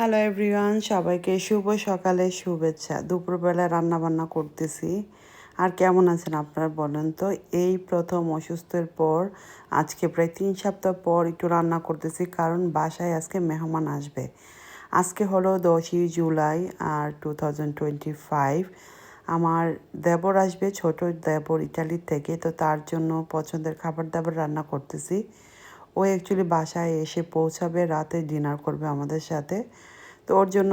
Hello everyone সবাইকে শুভ সকালে শুভেচ্ছা। দুপুরবেলা রান্না বান্না করতেছি। আর কেমন আছেন আপনারা বলেন তো? এই প্রথম অসুস্থের পর, আজকে প্রায় তিন সপ্তাহ পর একটু রান্না করতেছি, কারণ বাসায় আজকে মেহমান আসবে। আজকে হলো দশই জুলাই, আর টু থাউজেন্ড টোয়েন্টি ফাইভ আমার দেবর আসবে, ছোট দেবর ইটালির থেকে, তো তার জন্য পছন্দের খাবার দাবার রান্না করতেছি। ও অ্যাকচুয়ালি বাসায় এসে পৌঁছাবে, রাতে ডিনার করবে আমাদের সাথে। তো ওর জন্য,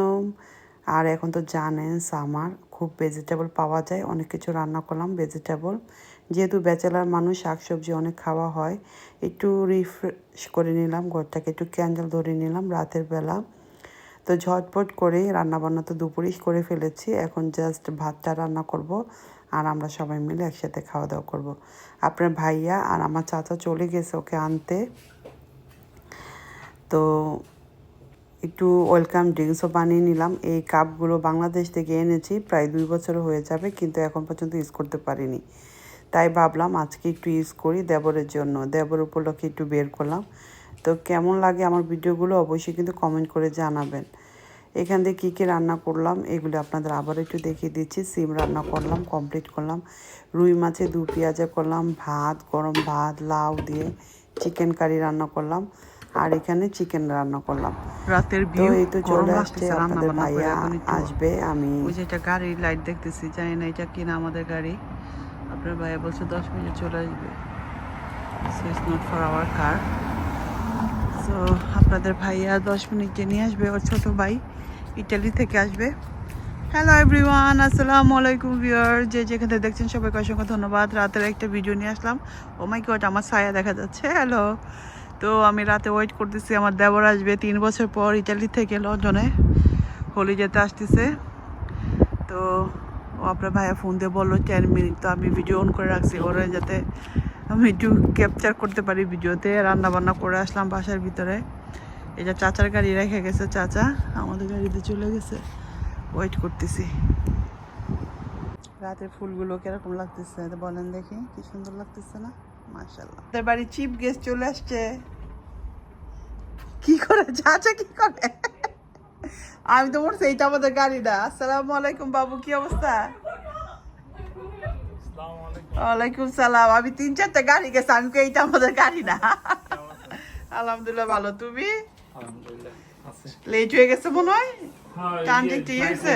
আর এখন তো জানেন সামার, খুব ভেজিটেবল পাওয়া যায়। অনেক কিছু রান্না করলাম ভেজিটেবল যেহেতু ব্যাচেলার মানুষ, শাকসবজি অনেক খাওয়া হয়। একটু রিফ্রেশ করে নিলাম, ঘরটাকে একটু ক্যান্ডেল ধরে নিলাম রাতের বেলা। তো ঝটপট করে রান্নাবান্না তো দুপুরেই করে ফেলেছি। এখন জাস্ট ভাতটা রান্না করব, আর আমরা সবাই মিলে একসাথে খাওয়া দাওয়া করব। আপনার ভাইয়া আর আমার চাচা চলে গেছে ওকে আনতে। তো একটু ওয়েলকাম ড্রিঙ্কসও বানিয়ে নিলাম। এই কাপগুলো বাংলাদেশ থেকে এনেছি, প্রায় দুই বছর হয়ে যাবে, কিন্তু এখন পর্যন্ত ইউজ করতে পারিনি। তাই ভাবলাম আজকে একটু ইউজ করি দেবরের জন্য। দেবর উপলক্ষে একটু বের করলাম। তো কেমন লাগে আমার ভিডিওগুলো অবশ্যই কিন্তু কমেন্ট করে জানাবেন। এখান থেকে কী কী রান্না করলাম, এগুলো আপনাদের আবার একটু দেখিয়ে দিচ্ছি। সিম রান্না করলাম কমপ্লিট করলাম। রুই মাছে দু পেঁয়াজা করলাম, ভাত, গরম ভাত, লাউ দিয়ে চিকেন কারি রান্না করলাম। আর এখানে চিকেন রান্না করলাম। রাতের ভিউ এই তো চলে আসছে আপনাদের ভাইয়া আসবে আমি ওই যে গাড়ির লাইট দেখতেছি জানি না এটা কিনা আমাদের গাড়ি। আপনার ভাইয়া বলছে দশ মিনিটে চলে আসবে। So it's not for our car so আপনাদের ভাইয়া দশ মিনিটে নিয়ে আসবে ওর ছোট ভাই ইটালি থেকে আসবে। হ্যালো এভরিওয়ান আসসালামু আলাইকুম ভিউয়ার যে যেখান দেখছেন সবাইকে অসংখ্য ধন্যবাদ। রাতের একটা ভিডিও নিয়ে আসলাম। ও মাই গড আমার ছায়া দেখা যাচ্ছে। হ্যালো তো আমি রাতে ওয়েট করতেছি, আমার দেবর আসবে তিন বছর পর ইটালি থেকে লন্ডনে হোলি যেতে আসতেছে। তো আপনার ভাইয়া ফোন দিয়ে বলল টেন মিনিট তো আমি ভিডিও অন করে রাখছি। ওরা যাতে আমি একটু ক্যাপচার করতে পারি ভিডিওতে রান্না বান্না করে আসলাম বাসার ভিতরে। এটা চাচার গাড়ি রেখে গেছে, চাচা, আমাদের গাড়িতে চলে গেছে। ওয়েট করতেছি। রাতের ফুলগুলো কীরকম লাগতেছে, বলেন দেখি, কি সুন্দর লাগতেছে না? আমাদের বাড়ি চিপ গেস্ট চলে আসছে। কি করে? চাচা কি করে? আমি তো বলছি এইটা আমাদের গাড়ি না। আসসালামু আলাইকুম বাবু কি অবস্থা? ওয়ালাইকুম সালাম। আমি তিন চারটা গাড়ি গেছে আমি এইটা আমাদের গাড়ি না? আলহামদুলিল্লাহ ভালো। তুমি? লেট হয়ে গেছে মনে হয়? টান দেখতে গেছে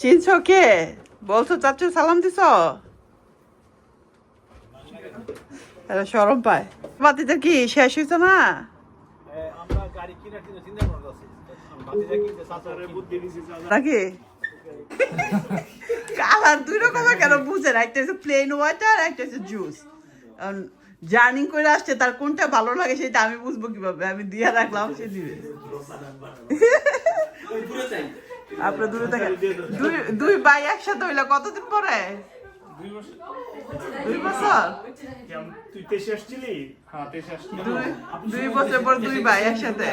চিনছ কে? বলছো চাচু সালাম দিছ? এরা সরম পায়। বাতিতে কি শেষ হয়েছে না? নাকি? কালার দুই রকমের কেন বুঝে না? একটা হচ্ছে প্লেন ওয়াটার একটা হচ্ছে জুস জার্নিং করে আসছে তার কোনটা ভালো লাগে সেটা আমি বুঝব কীভাবে? আমি দিয়ে রাখলাম সে দিবে। আপনার দূরে থাকে দুই দুই ভাই একসাথে হইলে কতদিন পরে? দুই বছর? তুই দেশে আসছিলি? হ্যাঁ দেশে আসছিলি। দুই বছর পর দুই ভাই একসাথে।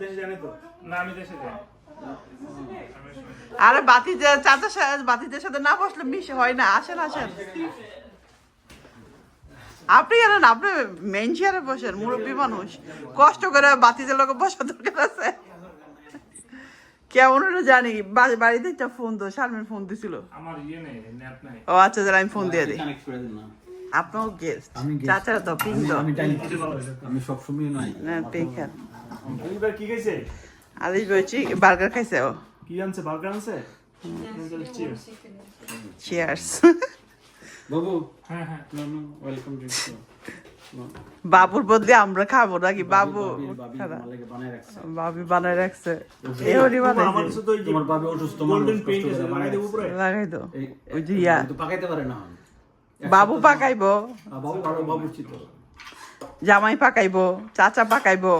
দেশে জানি তো। না আমি দেশে যাই আরে বাতি যে চাচার সাথে বাতিদের সাথে না বসলে মিশে হয় না আসেন আসেন। আপনি জানেন আপনি মেন চেয়ারে বসেন মুরব্বী মানুষ। কষ্ট করে বাতিদের লোক বসা দরকার আছে। কেমন হলো জানি? বাড়িতে একটা ফোন তো শারমিন ফোন দিছিল। আমার ইয়ে নেই নেট নাই। ও আচ্ছা তাহলে আমি ফোন দিয়ে দিই। কানেক্ট করে দিন না আপনার গেস্ট আমি চাচারা তো পিং তো। আমি সব সময় নাই পিং খান এইবার কি গেছে আলিশ বলছি বার্গার খাইছে ও। কি আনছে? বার্গার আনছে? চিয়ার্স বাবু হ্যাঁ হ্যাঁ। নো নো ওয়েলকাম ড্রিঙ্ক বাবুর বদলে আমরা খাব নাকি? বাবু বাবি বানায় রাখছে। বাবি এহরি লাগাই দো ওই যে ইয়া। পাকাইবো। জামাই পাকাইবো চাচা পাকাইবো।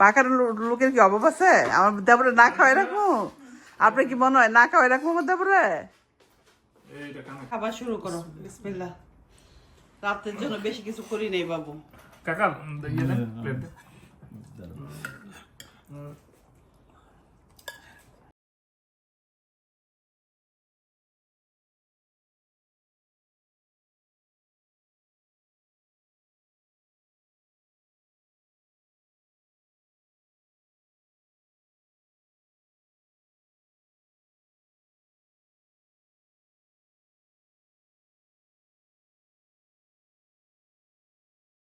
পাকার লোকের কি অভাব আছে? আমার দেবরে না খাওয়াই রাখব? আপনি কি মনে হয় না খাওয়াই রাখব আমার দেবরে? খাবার শুরু করো বিসমিল্লাহ। রাতের জন্য বেশি কিছু করি নেই বাবু। কাকা ইয়ে